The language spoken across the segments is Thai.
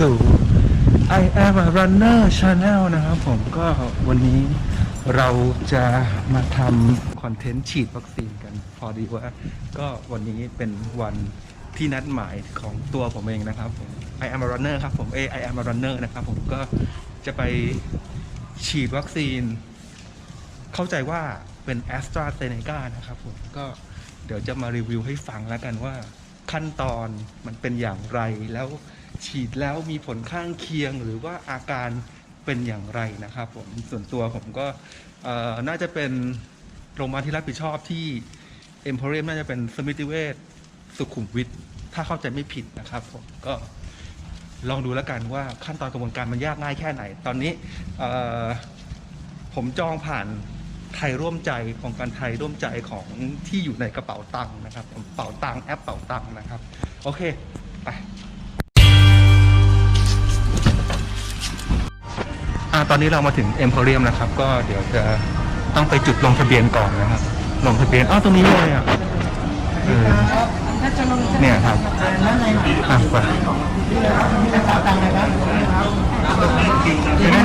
สู่ I am a runner channel นะครับผมก็วันนี้เราจะมาทำคอนเทนต์ฉีดวัคซีนกัน พอดีว่าก็วันนี้เป็นวันที่นัดหมายของตัวผมเองนะครับผม I am a runner ครับผม A I am a runner นะครับผมก็จะไปฉีดวัคซีน เข้าใจว่าเป็น a s t r a z เซ e c a นะครับผมก็เดี๋ยวจะมารีวิวให้ฟังแล้วกันว่าขั้นตอนมันเป็นอย่างไรแล้ว ฉีดแล้วมีผลข้างเคียงหรือว่าอาการเป็นอย่างไรนะครับผมส่วนตัวผมก็น่าจะเป็นโรงพยาบาลที่รับผิดชอบที่เอ็มพเรียมน่าจะเป็นสมิติเวชสุขุมวิทถ้าเข้าใจไม่ผิดนะครับผมก็ลองดูแล้วกันว่าขั้นตอนกระบวนการมันยากง่ายแค่ไหน ตอนนี้ผมจองผ่านไทยร่วมใจของการไทยร่วมใจของที่อยู่ในกระเป๋าตังค์นะครับ เป๋าตังค์แอปเป๋าตังค์นะครับ โอเค ไป ตอนนี้เรามาถึงเอ็มพเรียมนะครับ ก็เดี๋ยวจะต้องไปจุดลงทะเบียนก่อนนะครับ ลงทะเบียน อ้าวตรงนี้เลยอะเออเนี่ยครับอะไป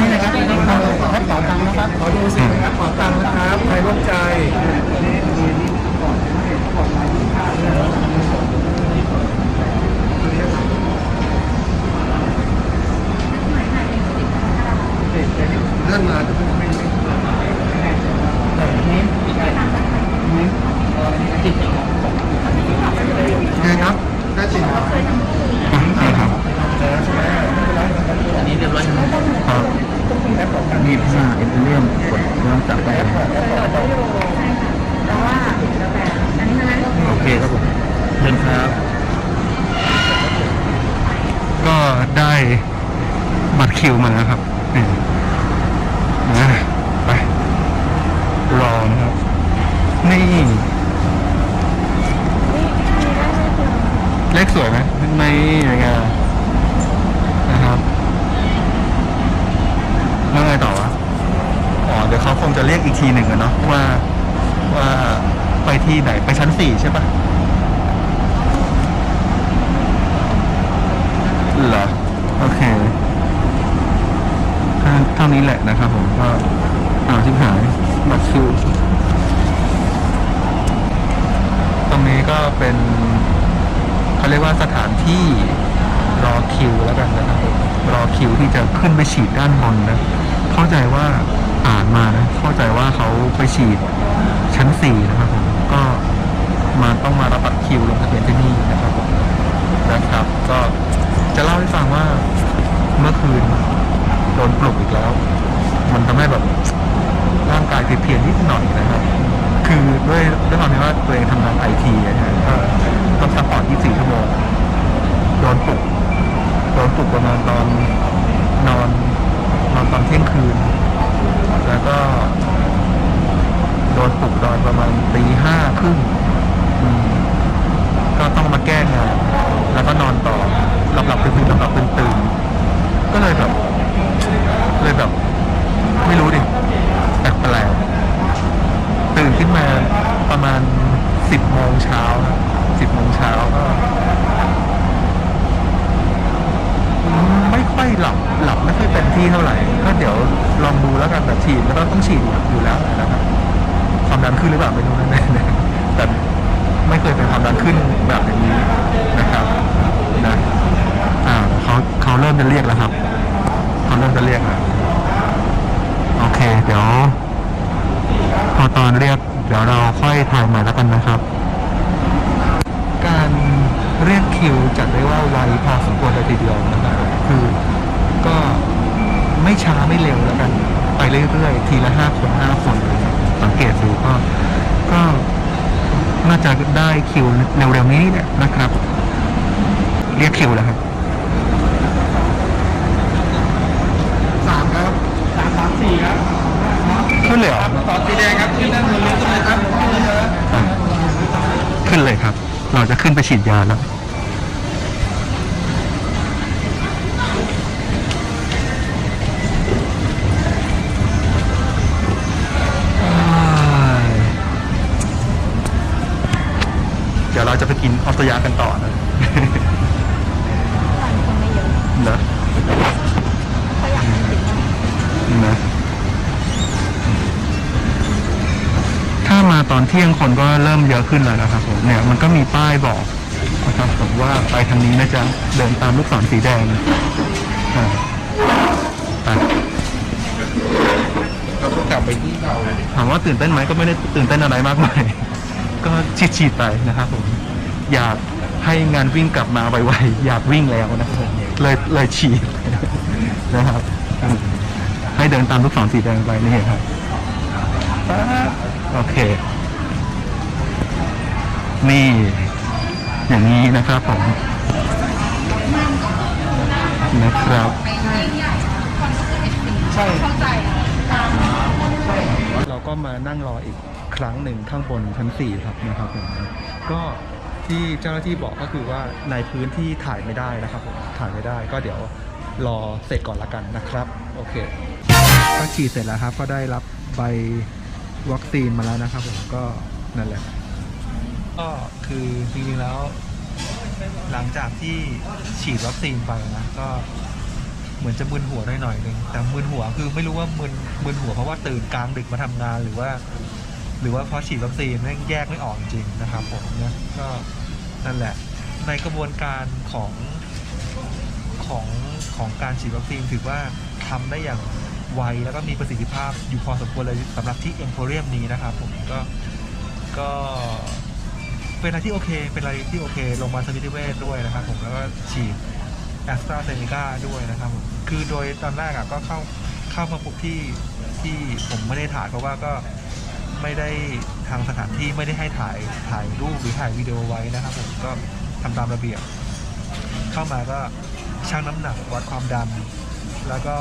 นี้นะครับนี่คือตังค์นะครับ ขอดูสิแอปเป๋าตังค์นะครับใครร่วมใจเลื่อนมาจะไม่ไม่ไงครับ ได้จริงครับ อะใช่ครับ อันนี้เรียบร้อยครับ ครับ ยี่สิบห้าเอเทเรียมกดเริ่มจับได้ โอเคครับผม เดินครับ ก็ได้ บัตรคิวมาแล้วครับนี่นะไปรอนะครับ นี่เลขสวยไหมไม่ยังไงนะครับแล้วไงต่อวะอ๋อเดี๋ยวเขาคงจะเรียกอีกทีหนึ่งอะเนาะว่าว่าไปที่ไหนไปชั้นสี่ใช่ปะเหรอ โอเคเท่าเท่านี้แหละนะครับผมก็อาวชิบหายบัตรคิวตรงนี้ก็เป็นเขาเรียกว่าสถานที่รอคิวแล้วกันนะครับรอคิวที่จะขึ้นไปฉีดด้านบนนะเข้าใจว่าอ่านมานะเข้าใจว่าเขาไปฉีดชั้นสี่นะครับผมก็มาต้องมารับบัตรคิวลงทะเบียนที่นี่นะครับผมนะครับก็ จะเล่าให้ฟังว่าเมื่อคืนโดนปลุกอีกแล้ว มันทำให้แบบร่างกายเพลียๆนิดหน่อยนะครับคือด้วยด้วยความที่ว่าตัวเองทำงานไอทีนะฮะก็ต้องซัพพอร์ต 24 ชั่วโมง โดนปลุก โดนปลุกประมาณตอนนอนนอนตอนเที่ยงคืน แล้วก็โดนปลุกตอนประมาณตีห้าครึ่งก็ต้องมาแก้งาน แล้วก็นอนต่อ หลับหลับๆตื่นๆหลับหลับตื่นตื่นๆก็เลยแบบ เลยแบบ ไม่รู้ดิแปลกๆตื่นขึ้นมาประมาณสิบโมงเช้าสิบโมงเช้าก็ไม่ค่อยหลับหลับไม่ค่อยเต็มที่เท่าไหร่ ก็เดี๋ยวลองดูแล้วกันแต่ฉีดแล้วก็ต้องฉีดอยู่แล้วนะครับความดันขึ้นหรือเปล่าไม่รู้นะแต่ไม่เคยเป็นความดันขึ้นแบบอย่างนี้นะครับนะ เขาเริ่มจะเรียกแล้วครับเขาเริ่มจะเรียกแล้วโอเค เดี๋ยว พอตอนเรียก เดี๋ยวเราค่อยถ่ายใหม่แล้วกันนะครับ การเรียกคิวจัดได้ว่าไวพอสมควรเลยทีเดียวนะครับคือก็ไม่ช้าไม่เร็วแล้วกัน ไปเรื่อยๆ ทีละห้าคนห้าคนเลยครับสังเกตดูก็ก็น่าจะได้คิวเร็วๆนี้เนี่ยนะครับ เรียกคิวแล้วครับ สามครับ สามสามสี่ครับขึ้นเลยเหรอต่อสีแดงครับขึ้นด้านบนเลยขึ้นเลยครับขึ้นเลยครับอะขึ้นเลยครับ เราจะขึ้นไปฉีดยาแล้วเดี๋ยวเราจะไปกินออสตยากันต่อนะ ตอนเที่ยงคนก็เริ่มเยอะขึ้นแล้วนะครับผมเนี่ยมันก็มีป้ายบอกนะครับผมว่าไปทางนี้นะจ๊ะเดินตามลูกศรสีแดงอ่าไปเราก็กลับไปที่เราถามว่าตื่นเต้นไหมก็ไม่ได้ตื่นเต้นอะไรมากมาย ก็ฉีดๆไปนะครับผมอยากให้งานวิ่งกลับมาไวๆอยากวิ่งแล้วนะครับผมเลยเลยฉีดนะครับอืมให้เดินตามลูกศรสีแดงไปนี่ครับ ป๊าบโอเค นี่ อย่างนี้นะครับผมนะครับ ใช่เราก็มานั่งรออีกครั้งหนึ่งข้างบนชั้นสี่ครับนะครับผมก็ที่เจ้าหน้าที่บอกก็คือว่าในพื้นที่ถ่ายไม่ได้นะครับผมถ่ายไม่ได้ก็เดี๋ยวรอเสร็จก่อนละกันนะครับ โอเคก็ฉีดเสร็จแล้วครับ ก็ได้รับใบ วัคซีนมาแล้วนะครับผมก็นั่นแหละ ก็คือจริงๆแล้ว หลังจากที่ฉีดวัคซีนไปนะก็เหมือนจะมึนหัวหน่อยๆหนึงแต่มึนหัวคือไม่รู้ว่ามึนมึนหัวเพราะว่าตื่นกลางดึกมาทำงานหรือว่า หรือว่าเพราะฉีดวัคซีนแม่งแยกไม่ออกจริงนะครับผมเนี่ยก็นั่นแหละ ในกระบวนการของของของการฉีดวัคซีนถือว่าทำได้อย่าง ไวแล้วก็มีประสิทธิภาพอยู่พอสมควรเลยสำหรับที่เอ็มโพเรียมนี้นะครับผมก็ก็เป็นอะไรที่โอเค เป็นอะไรที่โอเคโรงพยาสมิติเวชด้วยนะครับผมแล้วก็ฉีดแอสตราเซเนกาด้วยนะครับผมคือโดยตอนแรกอะก็เข้าเข้ามาปุ๊บที่ที่ผมไม่ได้ถ่ายเพราะว่าก็ไม่ได้ทางสถานที่ไม่ได้ให้ถ่ายถ่ายรูปหรือถ่ายวิดีโอไว้นะครับผมก็ทำตามระเบียบ เข้ามาก็ชั่งน้ำหนักวัดความดันแล้วก็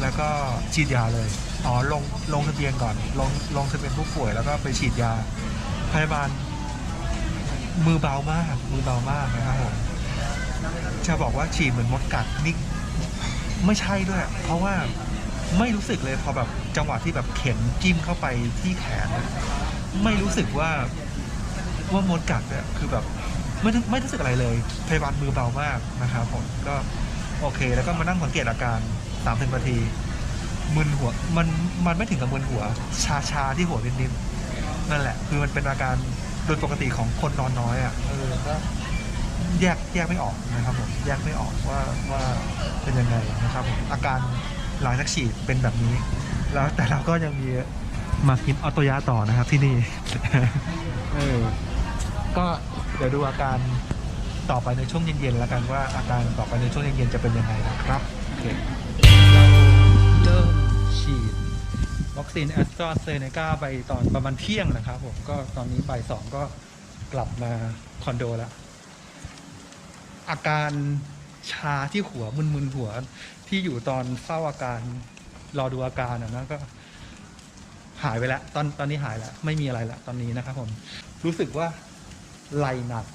แล้วก็ฉีดยาเลย อ๋อลงลงทะเบียนก่อน ลงลงทะเบียนผู้ป่วยแล้วก็ไปฉีดยาพยาบาลมือเบามาก มือเบามากนะครับผมจะบอกว่าฉีดเหมือนมดกัดนี่ไม่ใช่ด้วย เพราะว่าไม่รู้สึกเลยพอแบบจังหวะที่แบบเข็มจิ้มเข้าไปที่แขน ไม่รู้สึกว่าว่ามดกัดเนี่ยคือแบบไม่ไม่รู้สึกอะไรเลยพยาบาลมือเบามากนะครับผมก็โอเค แล้วก็มานั่งสังเกตอาการ สามสิบนาทีมึนหัวมันมันไม่ถึงกับมึนหัว ชาชาที่หัวนิดๆนั่นแหละ คือมันเป็นอาการโดยปกติของคนนอนน้อยอะเออก็แยกแยกไม่ออกนะครับผมแยกไม่ออกว่าว่าเป็นยังไงนะครับผมอาการหลังจากฉีดเป็นแบบนี้ แล้วแต่เราก็ยังมีมากินออโตยาต่อนะครับที่นี่เออก็เดี๋ยวดูอาการต่อไปในช่วงเย็นๆแล้วกันว่าอาการต่อไปในช่วงเย็นๆจะเป็นยังไงนะครับโอเค ฉีดวัคซีนแอสตราเซเนกาไปตอนประมาณเที่ยงนะครับผมก็ตอนนี้บ่ายสองก็กลับมาคอนโดแล้ว อาการชาที่หัวมึนๆหัวที่อยู่ตอนเฝ้าอาการรอดูอาการนะก็ หายไปแล้ว ตอนตอนนี้หายแล้วไม่มีอะไรแล้วตอนนี้นะครับผมรู้สึกว่าไหลหนัก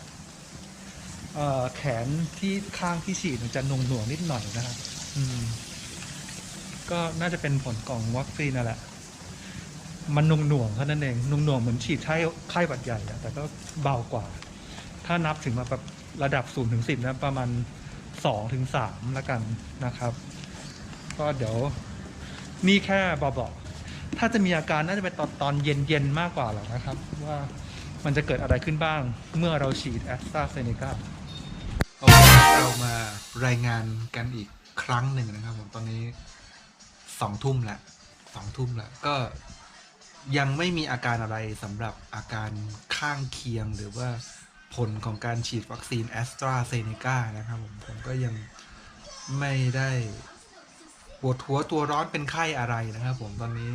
แขนที่ข้างที่ฉีดจะหน่วงหน่วงๆนิดหน่อยนะครับ อืม ก็น่าจะเป็นผลของวัคซีนนั่นแหละ มันหน่วงหน่วงๆเท่านั้นเองหน่วงหน่วงๆเหมือนฉีดไข้ไข้หวัดใหญ่อะแต่ก็เบากว่า ถ้านับถึงมาแบบระดับศูนย์ถึงสิบนะประมาณสองถึงสามแล้วกันนะครับ ก็เดี๋ยวนี่แค่บอกๆถ้าจะมีอาการน่าจะเป็นตอนตอนเย็นๆมากกว่าหรอกนะครับ ว่ามันจะเกิดอะไรขึ้นบ้าง เมื่อเราฉีดแอสตราเซเนกาเรามารายงานกันอีกครั้งหนึ่งนะครับผมตอนนี้ สองทุ่มแล้วสองทุ่มแล้วก็ยังไม่มีอาการอะไรสำหรับอาการข้างเคียงหรือว่าผลของการฉีดวัคซีนแอสตราเซเนกานะครับผมผมก็ยังไม่ได้ปวดหัวตัวร้อนเป็นไข้อะไรนะครับผมตอนนี้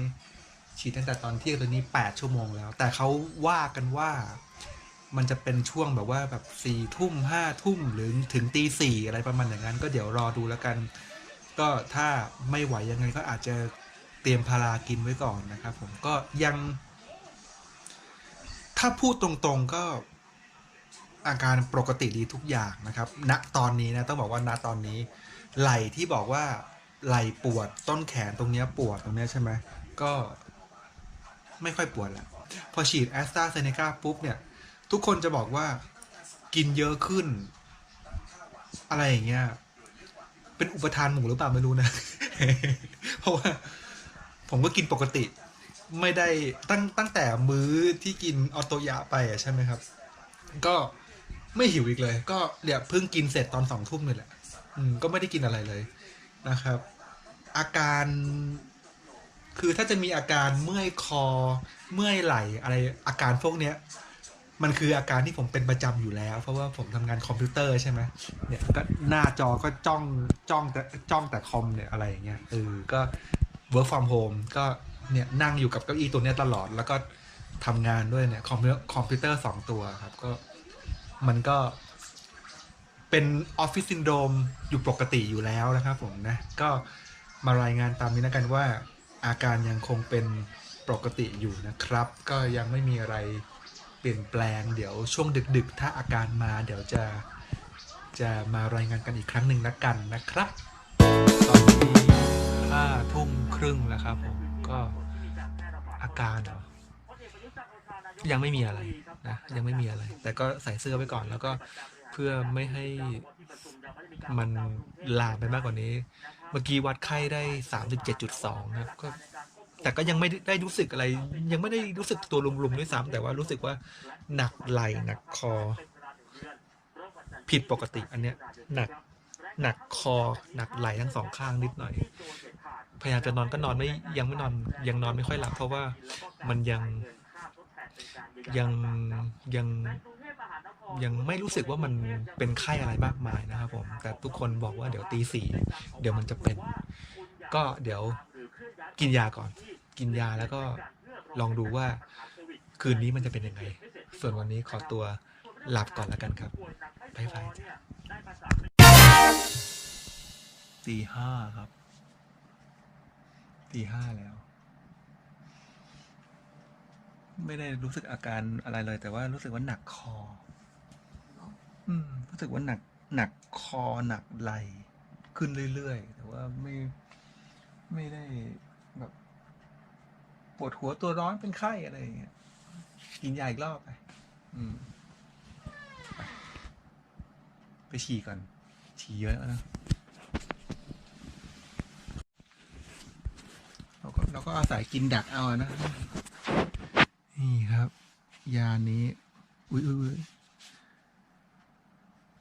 ฉีดตั้งแต่ตอนเที่ยงตอนนี้ 8 ชั่วโมงแล้ว แต่เขาว่ากันว่ามันจะเป็นช่วงแบบว่าแบบสี่ทุ่มห้าทุ่มหรือถึงตีสี่อะไรประมาณอย่างนั้น ก็เดี๋ยวรอดูแล้วกัน ก็ถ้าไม่ไหวยังไงก็อาจจะเตรียมพารากินไว้ก่อนนะครับผมก็ยัง ถ้าพูดตรงๆก็อาการปกติดีทุกอย่างนะครับ ณ ตอนนี้นะต้องบอกว่าณ ตอนนี้ ไหล่ที่บอกว่าไหล่ปวดต้นแขนตรงเนี้ยปวดตรงเนี้ยใช่ไหมก็ไม่ค่อยปวดแล้วพอฉีดแอสตราเซเนกาปุ๊บเนี่ย ทุกคนจะบอกว่ากินเยอะขึ้น อะไรอย่างเงี้ย เป็นอุปทานหมู่หรือเปล่าไม่รู้นะ เพราะว่า ผมก็กินปกติ ไม่ได้ตั้งตั้งแต่มื้อที่กินออโตยะไปอะใช่ไหมครับ ก็ไม่หิวอีกเลย ก็เดี๋ยวเพิ่งกินเสร็จตอนสองทุ่มนี่แหละ อืม ก็ไม่ได้กินอะไรเลยนะครับ อาการคือถ้าจะมีอาการเมื่อยคอ เมื่อยไหล่อะไรอาการพวกเนี้ย มันคืออาการที่ผมเป็นประจำอยู่แล้ว เพราะว่าผมทำงานคอมพิวเตอร์ใช่ไหมเนี่ยก็หน้าจอก็จ้องจ้องแต่จ้องแต่คอมเนี่ยอะไรอย่างเงี้ยเออก็ work from home ก็เนี่ยนั่งอยู่กับเก้าอี้ตัวเนี้ยตลอดแล้วก็ทำงานด้วยเนี่ยคอมพิวคอมพิวเตอร์สองตัวครับก็มันก็เป็นออฟฟิศซินโดรมอยู่ปกติอยู่แล้วนะครับผมนะ ก็มารายงานตามนี้แล้วกันว่าอาการยังคงเป็นปกติอยู่นะครับ ก็ยังไม่มีอะไร เปลี่ยนแปลงเดี๋ยวช่วงดึกๆ ถ้าอาการมาเดี๋ยวจะจะมารายงานกันอีกครั้งหนึ่งละกันนะครับ ตอนนี้ห้าทุ่มครึ่งแล้วครับผมก็อาการเหรอยังไม่มีอะไรนะยังไม่มีอะไร แต่ก็ใส่เสื้อไว้ก่อนแล้วก็เพื่อไม่ให้มันลามไปมากกว่านี้ เมื่อกี้วัดไข้ได้สามสิบเจ็ดจุดสองครับก็ แต่ก็ยังไม่ได้รู้สึกอะไร ยังไม่ได้รู้สึกตัวลุมๆด้วยซ้ำแต่ว่ารู้สึกว่าหนักไหล่หนักคอ ผิดปกติอันเนี้ยหนักหนักคอหนักไหล่ทั้งสองข้างนิดหน่อย พยายามจะนอนก็นอนไม่ยังไม่นอนยังนอนไม่ค่อยหลับเพราะว่ามันยังยังยังยังไม่รู้สึกว่ามันเป็นไข้อะไรมากมายนะครับผม แต่ทุกคนบอกว่าเดี๋ยวตีสี่เดี๋ยวมันจะเป็น ก็เดี๋ยว กินยาก่อน กินยาแล้วก็ลองดูว่าคืนนี้มันจะเป็นยังไง ส่วนวันนี้ขอตัวหลับก่อนแล้วกันครับบายบายจ้ะตีห้าครับ ตีห้าแล้ว ไม่ได้รู้สึกอาการอะไรเลย แต่ว่ารู้สึกว่าหนักคอ อืม รู้สึกว่าหนัก หนักคอหนักไหลขึ้นเรื่อยๆ แต่ว่าไม่ ไม่ได้ แบบ ปวดหัวตัวร้อนเป็นไข้อะไรอย่างเงี้ยกินยาอีกรอบไปอืมไปฉี่ก่อน ฉี่เยอะแล้วนะเราก็เราก็อาศัยกินดักเอานะ นี่ครับ ยานี้ อุ้ยอุ้ยอุ้ย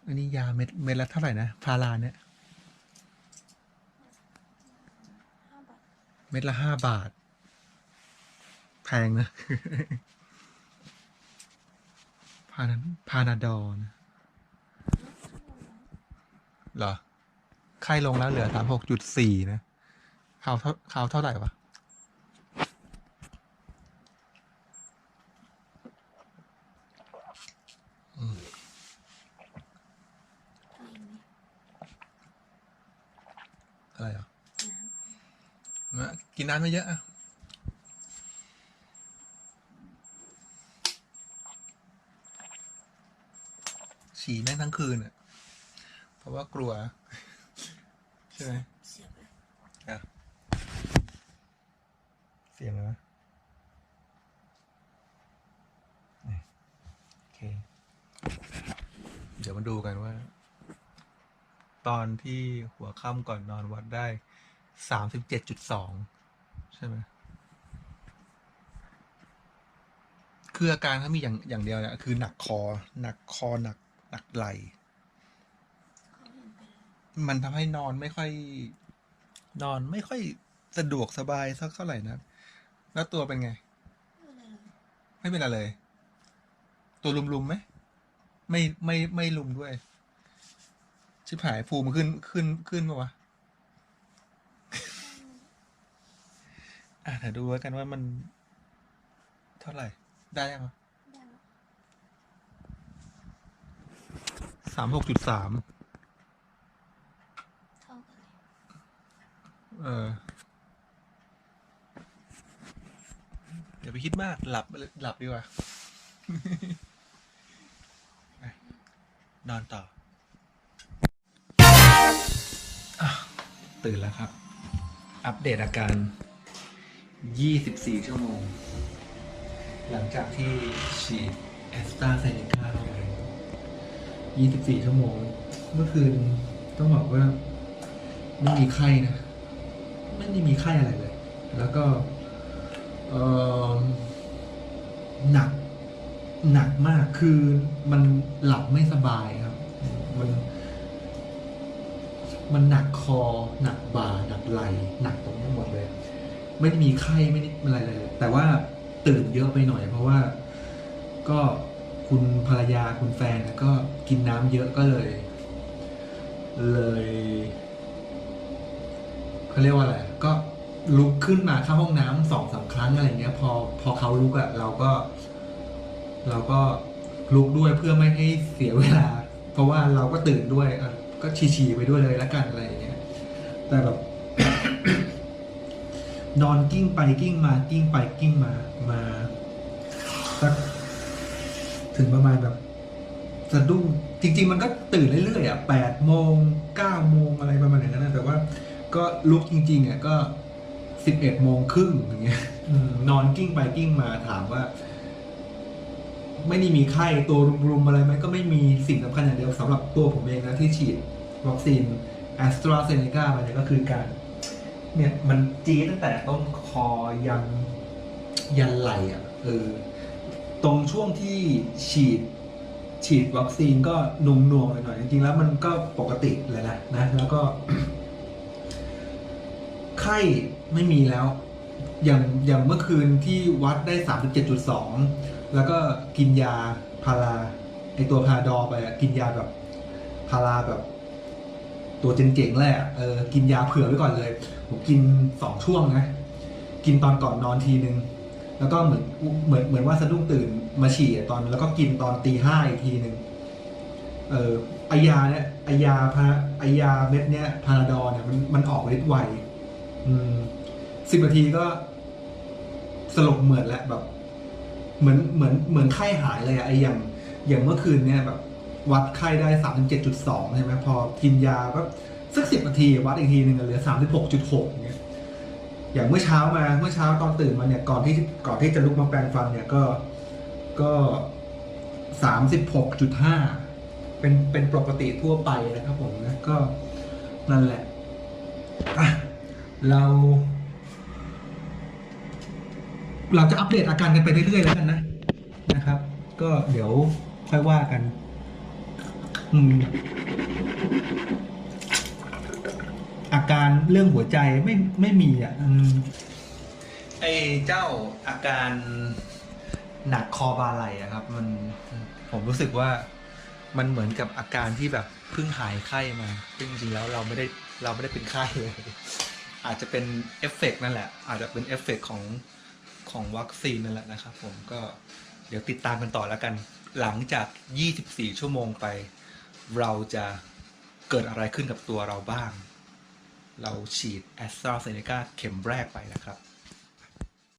อันนี้ยาเม็ดเม็ดละเท่าไหร่นะ พาราเนี่ย เม็ดละห้าบาท แพงนะ พานาพานาดอลนะเหรอ ไข้ลงแล้วเหลือสามหกจุดสี่นะข่าวเท่าข่าวเท่าไหร่วะ อืมอะไรอะมา กินน้ำไม่เยอะอะฉี่แม่งทั้งคืนอะ เพราะว่ากลัว ใช่ไหมอะเสียงอะไรวะนี่โอเค เดี๋ยวมาดูกันว่า ตอนที่หัวค่ำก่อนนอนวัดได้สามสิบเจ็ดจุดสองใช่ไหมคืออาการเขามีอย่างอย่างเดียวเนี่ยคือหนักคอ หนักคอหนักหนักไหล มันทำให้นอนไม่ค่อย นอนไม่ค่อยสะดวกสบายสักเท่าไหร่นะ แล้วตัวเป็นไง ไม่เป็นอะไรเลย ตัวลุมๆไหม ไม่ไม่ไม่ลุมด้วย ชิบหายภูมิขึ้นขึ้นขึ้นปะวะ อะ เดี๋ยวดูแล้วกันว่ามัน เท่าไหร่ ได้ยังวะสามหกจุดสามเออเดี๋ยวไปคิดมาก หลับ หลับดีกว่าไปนอนต่ออะตื่นแล้วครับ อัปเดตอาการ 24 ชั่วโมง หลังจากที่ฉีดแอสตราเซเนกาไป24 ชั่วโมง เมื่อคืนต้องบอกว่า ไม่มีไข้นะ ไม่ได้มีไข้อะไรเลย แล้วก็หนัก หนักมากคือมันหลับไม่สบายครับ มัน มันหนักคอ หนักบ่า หนักไหล่หนักตรงนี้หมดเลย ไม่ได้มีไข้ไม่ได้อะไรเลย แต่ว่าตื่นเยอะไปหน่อย เพราะว่าก็คุณภรรยาคุณแฟนก็กินน้ำเยอะก็เลย เลยเขาเรียกว่าอะไรก็ลุกขึ้นมาเข้าห้องน้ำสองสามครั้งอะไรเงี้ย พอพอเขาลุกอะเราก็ เราก็ลุกด้วยเพื่อไม่ให้เสียเวลา เพราะว่าเราก็ตื่นด้วยก็ฉี่ๆไปด้วยเลยแล้วกันอะไรอย่างเงี้ยแต่แบบ นอนกิ้งไปกิ้งมากิ้งไปกิ้งมามาสักถึงประมาณแบบสะดุ้งจริง ๆ มันก็ตื่นเรื่อยๆอะแปดโมงเก้าโมงอะไรประมาณอย่างนั้นนะแต่ว่า ก็ลุกจริง ๆอะก็สิบเอ็ดโมงครึ่งอย่างเงี้ยอืมนอนกิ้งไปกิ้งมาถามว่า ไม่ได้มีไข้ตัวรุมๆอะไรไหมก็ไม่มีสิ่งสำคัญอย่างเดียวสำหรับตัวผมเองนะที่ฉีดวัคซีนแอสตราเซเนกาไปเนี่ยก็คือการ เนี่ยมันจี๊ดตั้งแต่ต้นคอยันยันไหลอะเออตรงช่วงที่ฉีด ฉีดวัคซีนก็นุ่มนวงหน่อยจริงๆแล้วมันก็ปกติเลยนะนะ แล้วก็ ไข้ไม่มีแล้ว อย่างอย่างเมื่อคืนที่วัดได้สามสิบเจ็ดจุดสองแล้วก็กินยาพาราไอตัวพาราดอไปอะกินยาแบบพาราแบบ ตัวเจ๋งๆเลยอะเออกินยาเผื่อไว้ก่อนเลย ผมกินสองช่วงนะ กินตอนก่อนนอนทีนึง แล้วก็เหมือนเหมือนเหมือนว่าสะดุ้งตื่นมาฉี่ตอน แล้วก็กินตอนตีห้าอีกทีหนึ่งเออไอยาเนี่ยไอยาพาไอยาเม็ดเนี้ยพาราดอร์เนี่ยมันมันออกฤทธิ์ไวอืมสิบนาทีก็สลบเหมือนแล้วแบบ เหมือนเหมือนเหมือนไข้หายเลยอะไออย่างอย่างเมื่อคืนเนี่ยแบบ วัดไข้ได้สามสิบเจ็ดจุดสองใช่ไหมพอกินยาก็สักสิบนาทีวัดอีกทีหนึ่งเหลือสามสิบหกจุดหกอย่างเงี้ยอย่างเมื่อเช้ามาเมื่อเช้าตอนตื่นมาเนี่ยก่อนที่ก่อนที่จะลุกมาแปรงฟันเนี่ยก็ก็สามสิบหกจุดห้าเป็นเป็นปกติทั่วไปนะครับผมนะก็นั่นแหละะเรา เราจะอัปเดตอาการกันไปเรื่อยๆแล้วกันนะนะครับ ก็เดี๋ยวค่อยว่ากัน อืมอาการเรื่องหัวใจไม่ไม่มีอะอืมไอ้เจ้าอาการหนักคอบาไหลอะครับ มันผมรู้สึกว่ามันเหมือนกับอาการที่แบบเพิ่งหายไข้มาซึ่งจริงแล้วเราไม่ได้เราไม่ได้เป็นไข้เลย อาจจะเป็นเอฟเฟกต์นั่นแหละ อาจจะเป็นเอฟเฟกต์ของของวัคซีนนั่นแหละนะครับ ผมก็เดี๋ยวติดตามกันต่อแล้วกัน หลังจาก 24 ชั่วโมงไป เราจะเกิดอะไรขึ้นกับตัวเราบ้าง เราฉีดแอสตราเซเนกาเข็มแรกไปนะครับ